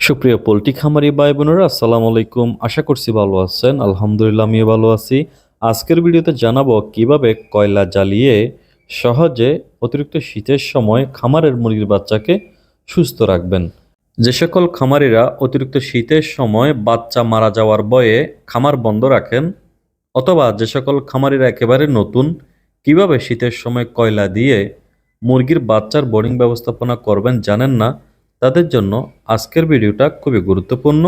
সুপ্রিয় পোলট্রি খামারি ভাই বোনেরা, আসসালামু আলাইকুম। আশা করছি ভালো আছেন। আলহামদুলিল্লাহ, আমিও ভালো আছি। আজকের ভিডিওতে জানাব কীভাবে কয়লা জ্বালিয়ে সহজে অতিরিক্ত শীতের সময় খামারের মুরগির বাচ্চাকে সুস্থ রাখবেন। যে সকল খামারিরা অতিরিক্ত শীতের সময় বাচ্চা মারা যাওয়ার ভয়ে খামার বন্ধ রাখেন, অথবা যে সকল খামারিরা একেবারে নতুন কীভাবে শীতের সময় কয়লা দিয়ে মুরগির বাচ্চার বোর্ডিং ব্যবস্থাপনা করবেন জানেন না তাদের জন্য আজকের ভিডিওটা খুবই গুরুত্বপূর্ণ,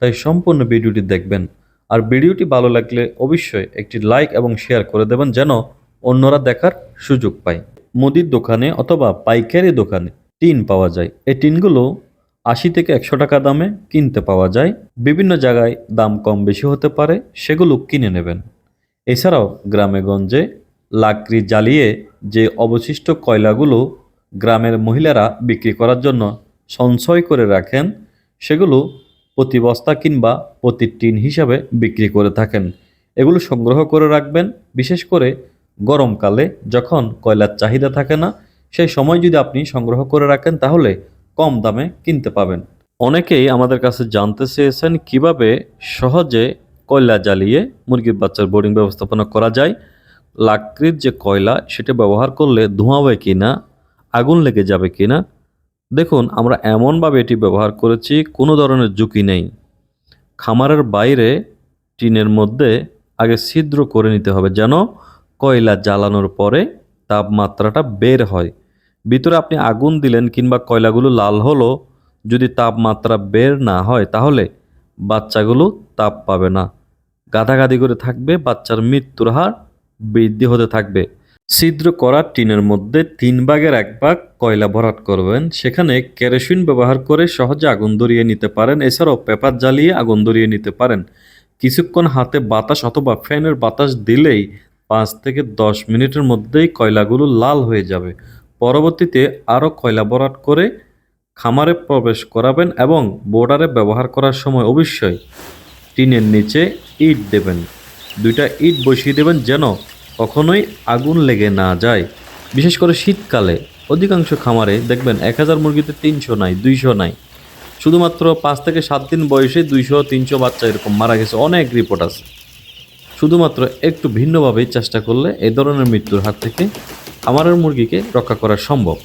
তাই সম্পূর্ণ ভিডিওটি দেখবেন। আর ভিডিওটি ভালো লাগলে অবশ্যই একটি লাইক এবং শেয়ার করে দেবেন যেন অন্যরা দেখার সুযোগ পায়। মুদির দোকানে অথবা পাইকারি দোকানে টিন পাওয়া যায়। এই টিনগুলো আশি থেকে একশো টাকা দামে কিনতে পাওয়া যায়। বিভিন্ন জায়গায় দাম কম বেশি হতে পারে, সেগুলো কিনে নেবেন। এছাড়াও গ্রামে গঞ্জে লাকড়ি জ্বালিয়ে যে অবশিষ্ট কয়লাগুলো গ্রামের মহিলারা বিক্রি করার জন্য সঞ্চয় করে রাখেন, সেগুলো প্রতি বস্তা কিংবা প্রতি টিন হিসাবে বিক্রি করে থাকেন। এগুলো সংগ্রহ করে রাখবেন, বিশেষ করে গরমকালে যখন কয়লার চাহিদা থাকে না, সেই সময় যদি আপনি সংগ্রহ করে রাখেন, তাহলে কম দামে কিনতে পাবেন। অনেকেই আমাদের কাছে জানতে চেয়েছেন কীভাবে সহজে কয়লা জ্বালিয়ে মুরগির বাচ্চার বোর্ডিং ব্যবস্থাপনা করা যায়। লাকড়ির যে কয়লা, সেটা ব্যবহার করলে ধোঁয়া হবে কি না আগুন লেগে যাবে কি না দেখুন, আমরা এমনভাবে এটি ব্যবহার করেছি, কোনো ধরনের ঝুঁকি নেই। খামারের বাইরে টিনের মধ্যে আগে ছিদ্র করে নিতে হবে যেন কয়লা জ্বালানোর পরে তাপমাত্রাটা বের হয়। ভিতরে আপনি আগুন দিলেন কিংবা কয়লাগুলো লাল হলো, যদি তাপমাত্রা বের না হয়, তাহলে বাচ্চাগুলো তাপ পাবে না। গাদাগাদি করে থাকবে, বাচ্চার মৃত্যুর হার বৃদ্ধি হতে থাকবে। ছিদ্র করা টিনের মধ্যে তিন ভাগের এক ভাগ কয়লা ভরাট করবেন। সেখানে কেরোসিন ব্যবহার করে সহজে আগুন ধরিয়ে নিতে পারেন। এছাড়াও পেপার জ্বালিয়ে আগুন ধরিয়ে নিতে পারেন। কিছুক্ষণ হাতে বাতাস অথবা ফ্যানের বাতাস দিলেই পাঁচ থেকে দশ মিনিটের মধ্যেই কয়লাগুলো লাল হয়ে যাবে। পরবর্তীতে আরও কয়লা ভরাট করে খামারে প্রবেশ করাবেন এবং বোর্ডারে ব্যবহার করার সময় অবশ্যই টিনের নিচে ইট দেবেন। দুইটা ইট বসিয়ে দেবেন যেন কখনোই আগুন লেগে না যায়। বিশেষ করে শীতকালে অধিকাংশ খামারে দেখবেন এক হাজার মুরগিতে তিনশো নাই, দুইশো নাই। শুধুমাত্র পাঁচ থেকে সাত দিন বয়সে দুইশো, তিনশো বাচ্চা এরকম মারা গেছে, অনেক রিপোর্ট আছে। শুধুমাত্র একটু ভিন্নভাবেই চেষ্টা করলে এ ধরনের মৃত্যুর হাত থেকে খামারের মুরগিকে রক্ষা করা সম্ভব।